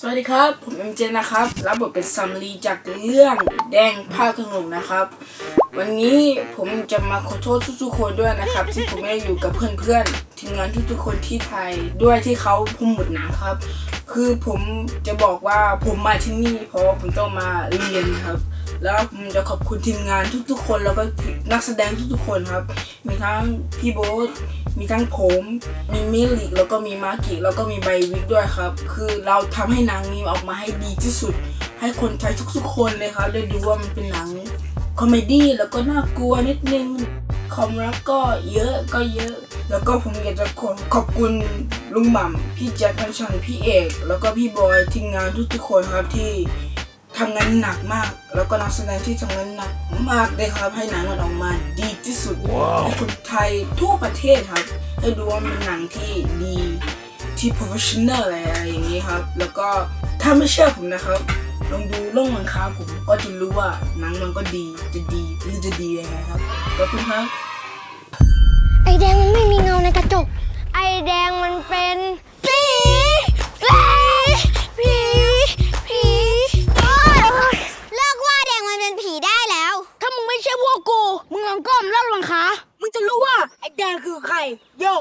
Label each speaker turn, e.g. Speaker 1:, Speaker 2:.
Speaker 1: สวัสดีครับ ผมเอ็มเจนะครับ รับบทเป็นซัมลีจากเรื่องแดงภาขนมนะครับ วันนี้ผมจะมาขอโทษทุกๆคนด้วยนะครับ ที่ผมไม่ได้อยู่กับเพื่อนๆทีมงานทุกๆคนที่ไทยด้วยที่เขาพุ่มหมุดหนังครับ คือผมจะบอกว่าผมมาที่นี่ เพราะว่าผมต้องมาเรียนครับ แล้วผมจะขอบคุณทีมงานทุกๆคนแล้วก็นักแสดงทุกๆคนครับ มีทั้งพี่โบ๊ท มีทั้งผม มีมิลลิกแล้วก็มีมากิแล้วก็มีไบวิกด้วยครับ คือเราทำให้หนังนี้ออกมาให้ดีที่สุด ให้คนไทยทุกๆคนเลยครับได้ดูว่ามันเป็นหนังคอมเมดี้แล้วก็น่ากลัวนิดนึงความรักก็เยอะก็เยอะ แล้วก็ผมอยากจะขอขอบคุณลุงหม่ำพี่แจ็คพันชันพี่เอก แล้วก็พี่บอยทีมงานทุกๆคนครับที่ทำงานหนักมาก แล้วก็นักแสดงที่ทำงานหนักมากเลยครับให้หนังมันออกมาดี ที่สุดให้คนไทยทั่วประเทศครับให้ดูว่ามันเป็นหนังที่ดีที่ professional อะไรอะไรอย่างนี้ครับ แล้วก็ถ้าไม่เชื่อผมนะครับลองดูล่องหลังคาผมก็จะรู้ว่าหนังมันก็ดีจะดีหรือจะดียังไงครับขอบคุณครับ
Speaker 2: ไอแดงมันไม่มี วง
Speaker 3: กกูมึงลองก้มลอดหลวงขา มึงจะรู้ว่าไอ้แดงคือใคร โย่